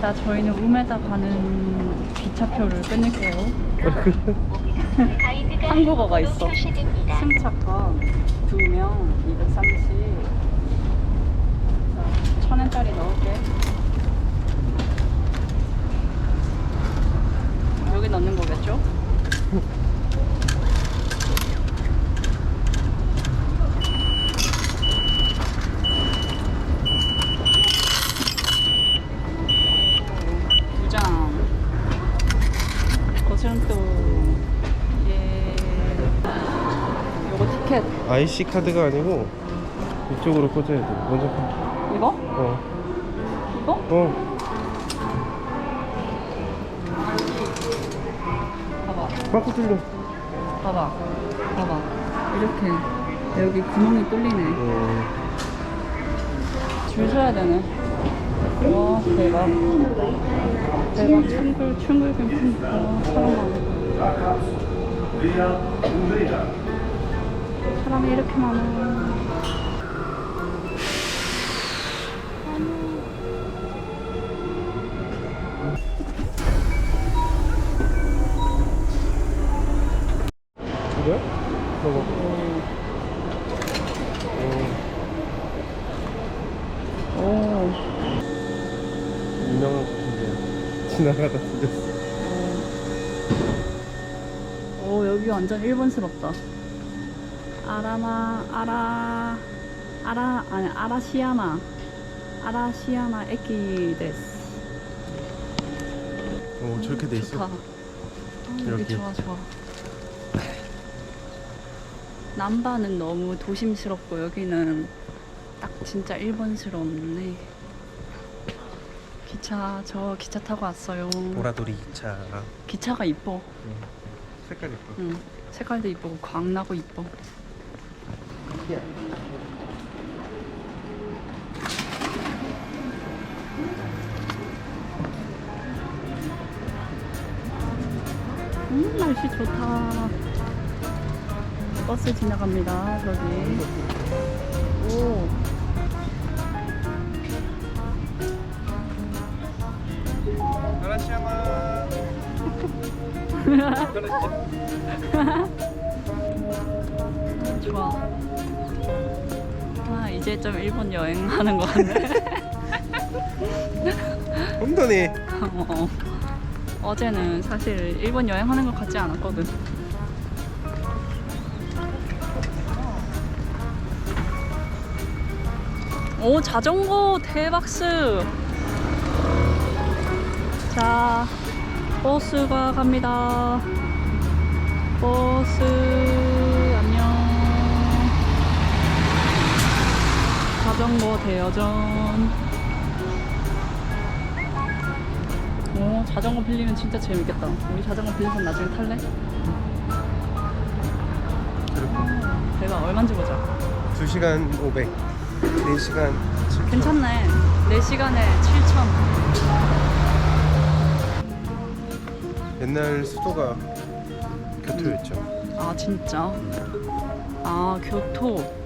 이따 저희는 우메다 가는 기차표를 끊을게요. 한국어가 있어. 승차권 두명 230. 자, 천 원짜리 넣을게. 여기 넣는 거겠죠? 두 장. 고생또 예. 요거 티켓 IC 카드가 아니고 이쪽으로 꽂아야 돼. 먼저 꽂- 이거? 어. 이거? 어. 봐봐. 빵꾸 뚫려. 봐봐. 봐봐. 이렇게 여기 구멍이 뚫리네. 어. 줄 서야 되네. 와 대박. 대박. 춤글 춤글 캠핑. 와 사람 많아. 사람이 이렇게 많아. 먹어. 어. 오. 유명한 곳인데 지나가다 들렸어. 오 여기 완전 일본스럽다. 아라마 아라 아라 아니 아라시야마 아라시야마 에키 데스. 어 저렇게 돼 좋다. 있어. 아, 여기 이렇게. 좋아 좋아. 남바는 너무 도심스럽고 여기는 딱 진짜 일본스럽네. 기차 저 기차 타고 왔어요. 보라돌이 기차. 기차가 이뻐. 색깔 예뻐. 응. 색깔도 이쁘고 광나고 이뻐. 음 날씨 좋다. 버스 지나갑니다. 저기. 오. 좋아. 아 이제 좀 일본 여행하는 거 같네. 혼돈이. 어, 어제는 사실 일본 여행하는 것 같지 않았거든. 오 자전거 대박스. 자 버스가 갑니다. 버스 자전거 대여전. 오 자전거 빌리면 진짜 재밌겠다. 우리 자전거 빌려서 나중에 탈래? 그리고 대박 얼마인지 보자. 2시간 500. 4시간 700. 괜찮네. 4시간에 7천. 옛날 수도가 교토였죠. 아 진짜. 아 교토.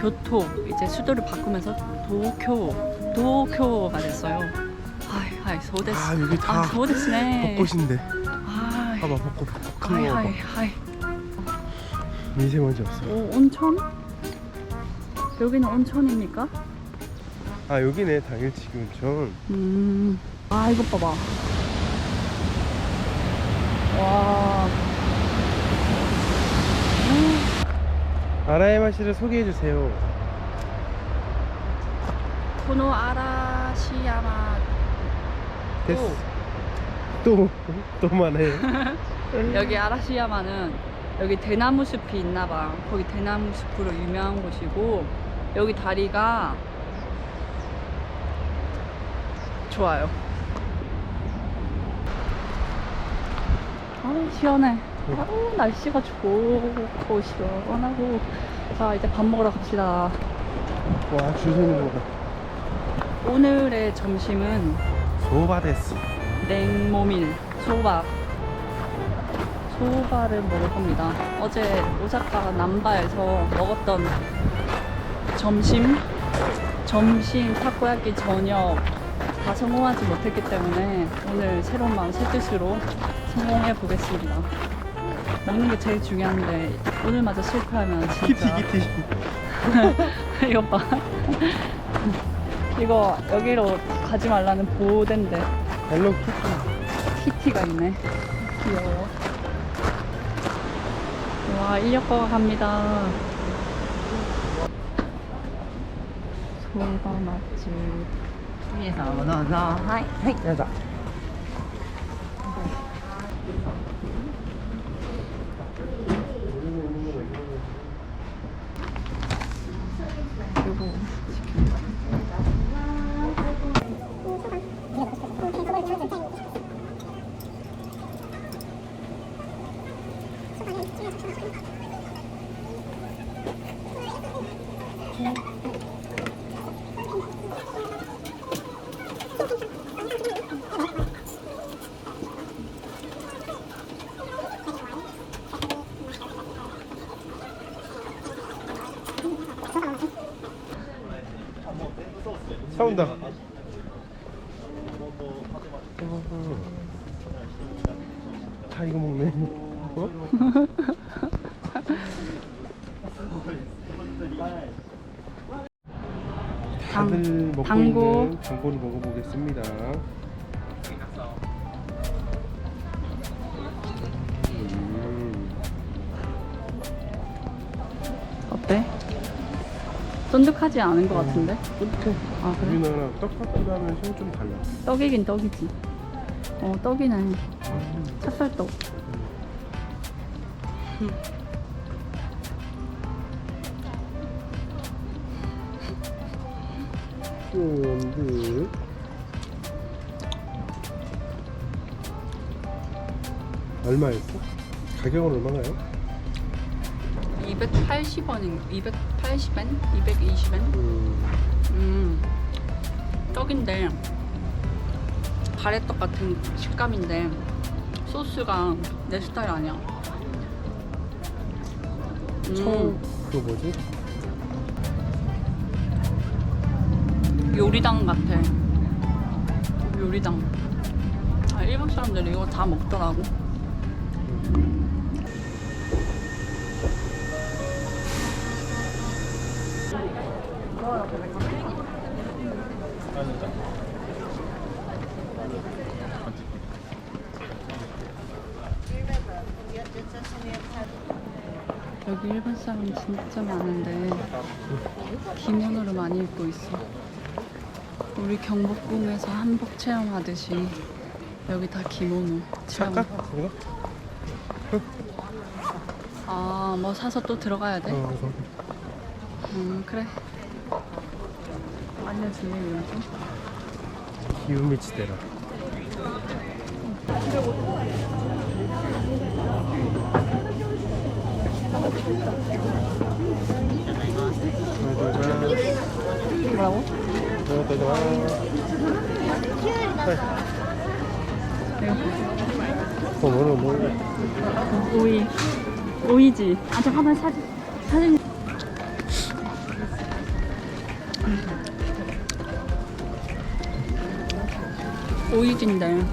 교토 이제 수도를 바꾸면서 도쿄 도쿄가 됐어요. 하이 하이 소데스. 아, 여기 다 아 소데스네. 벚꽃인데. 하이 봐봐 벚꽃 벚꽃 큰 하이 거. 하이 봐. 하이. 미세먼지 없어. 오 온천? 여기는 온천입니까? 아 여기네 당일치기 온천. 음. 아 이것 봐봐. 와. 음. 아라이마시를 소개해 주세요. 아라시야마. 됐어. 또, 또 많아요. 여기 아라시야마는 여기 대나무 숲이 있나봐. 거기 대나무 숲으로 유명한 곳이고 여기 다리가 좋아요. 아 시원해. 아 날씨가 좋고 시원하고. 자 이제 밥 먹으러 갑시다. 와, 줄 서는 거 봐. 오늘의 점심은 소바 데스. 냉모밀 소바 소바를 먹을 겁니다. 어제 오사카 남바에서 먹었던 점심 점심 타코야끼 저녁 다 성공하지 못했기 때문에 오늘 새로운 마음 새 뜻으로 성공해 보겠습니다. 먹는 게 제일 중요한데 오늘마저 실패하면 진짜. 키티 키티. 이거 봐. 이거 여기로 가지 말라는 보호대인데. 헬로 키티. 키티가 있네. 귀여워. 와 인력거가 갑니다. 소가 맛집. 위에서 넣어서. 하이 하이. 여자. 당- 다들 먹고 당고. 있는 당고를 먹어보겠습니다 음, 어때? 쫀득하지 않은 것 같은데? 뿌듯해 아, 그래? 우리나라 떡볶이라면 향이 좀 달라 떡이긴 떡이지. 어, 떡이네. 찹쌀떡. 쫀득 얼마였어? 가격은 얼마나요? 280원인, 280엔? 220엔? 음, 음, 떡인데 가래떡 같은 식감인데 소스가 내 스타일 아니야. 청 음, 그거 뭐지? 요리당 같아. 요리당. 아, 일본 사람들이 이거 다 먹더라고. 여기 일본 사람 진짜 많은데 기모노를 많이 입고 있어. 우리 경복궁에서 한복 체험하듯이 여기 다 기모노 체험. 이거? 아, 뭐 사서 또 들어가야 돼? 어. 음, 그래. 알려줄래, 이거? 기우미치대라 뭐라고? 어, 뭐는 뭐 오이. 오이지. 아, 잠깐만, 사진. 사진. 오이지인데,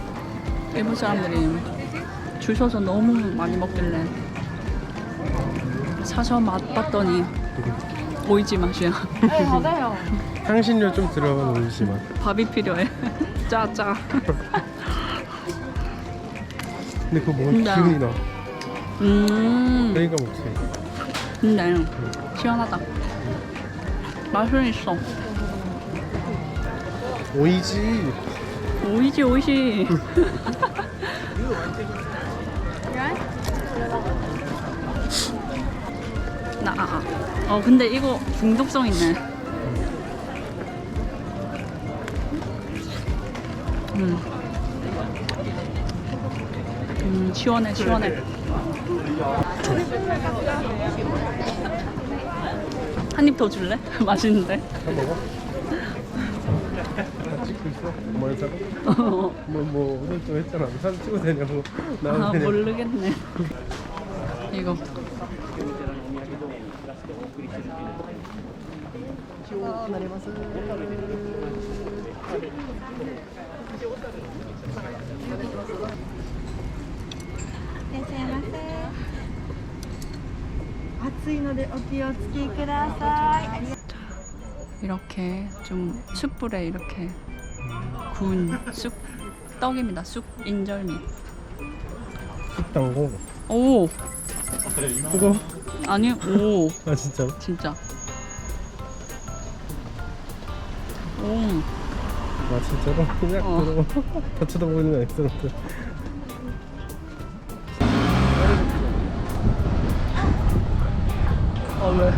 일본 사람들이 줄 서서 너무 많이 먹길래 사서 맛봤더니 오이지 맛이야. 향신료 좀 들어간 오이지만 밥이 필요해. 짜, 짜. 근데 그거 뭔가 근데- 기운이 나 음. 그러니까 먹지 근데 시원하다. 맛은 있어. 오이지 오이지 오이지. 나 아, 아. 어 근데 이거 중독성 있네. 음. 음 시원해 시원해. 한 입 더 줄래? 맛있는데. 뭐 했다고? 어. 뭐뭐 오늘 또 했잖아 사진 찍어도 되냐고 아 되냐 모르겠네. 이거. 이렇게 좀 숯불에 이렇게 구운 쑥 떡입니다. 쑥 인절미. 쑥당고. 오 뜨거? 아니 오 아 진짜? 진짜. 오 아 진짜로? 그냥 어. 그러고 다 쳐다보는 엑스런트. 어, 왜?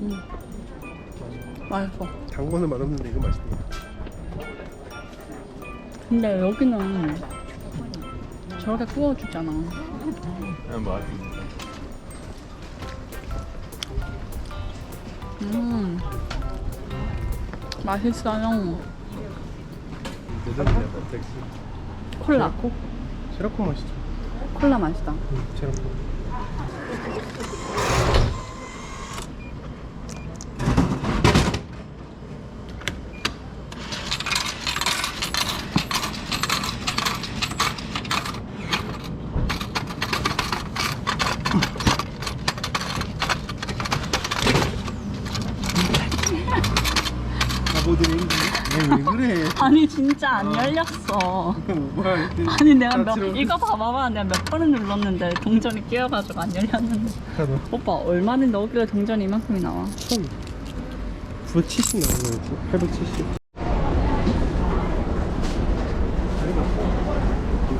음. 맛있어. 당고는 맛없는데 이거 맛있네. 근데 여기는 저렇게 구워주잖아. 뭐 음. 맛있어요. 콜라. 코, 시라코 맛이죠. 콜라 맛있다. 응, 시라코. 바보들이 왜 그래? 아니 진짜 안 열렸어. 아니 내가 몇. 이거 봐봐봐. 내가 몇 번을 눌렀는데 동전이 끼어가지고 안 열렸는데. 하나. 오빠 얼마는 넣길래 동전이 이만큼이 나와? 총 970 나오는 거지. 870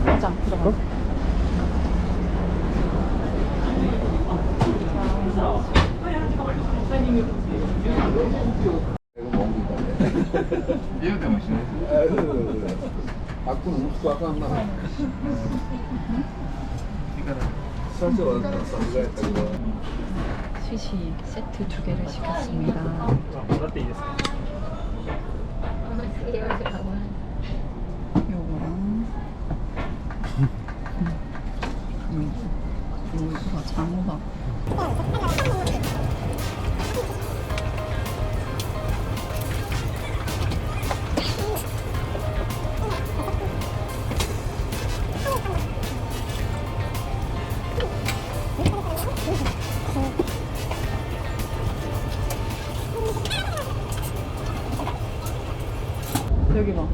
가자 들어가 어? 스시 세트 두 개를 시켰습니다 여기 봐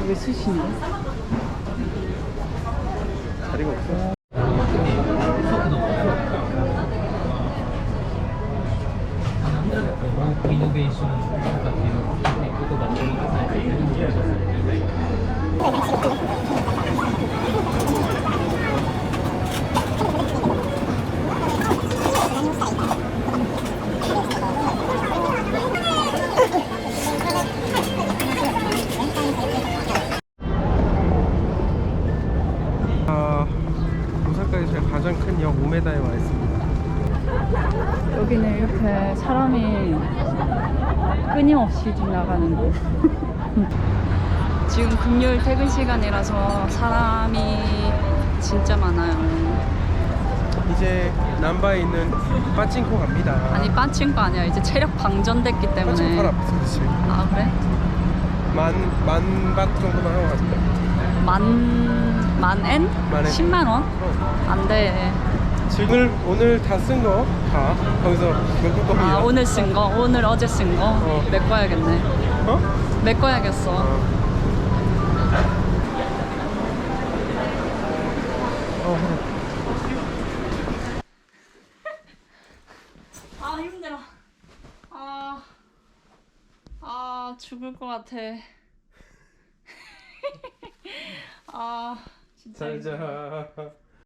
여기 스시인데? 끊임없이 지나가는 곳. 지금 금요일 퇴근 시간이라서 사람이 진짜 많아요. 이제 남바에 있는 빠찡코 갑니다 아니 빠친 거 아니야. 이제 체력 방전됐기 때문에. 팔아 그렇지 아 그래? 만, 만밭 정도만 하고 가자 만, 만 엔? 만 엔. 10만 원? 어. 안 돼. 지금 오늘 다 쓴 거 다 거기서 거기야 아, 오늘 쓴 거, 오늘 어제 쓴 거, 어. 메꿔야겠네. 어? 메꿔야겠어. 어. 어, 아 힘들어. 아, 아 죽을 것 같아. 아 진짜. 잘 자.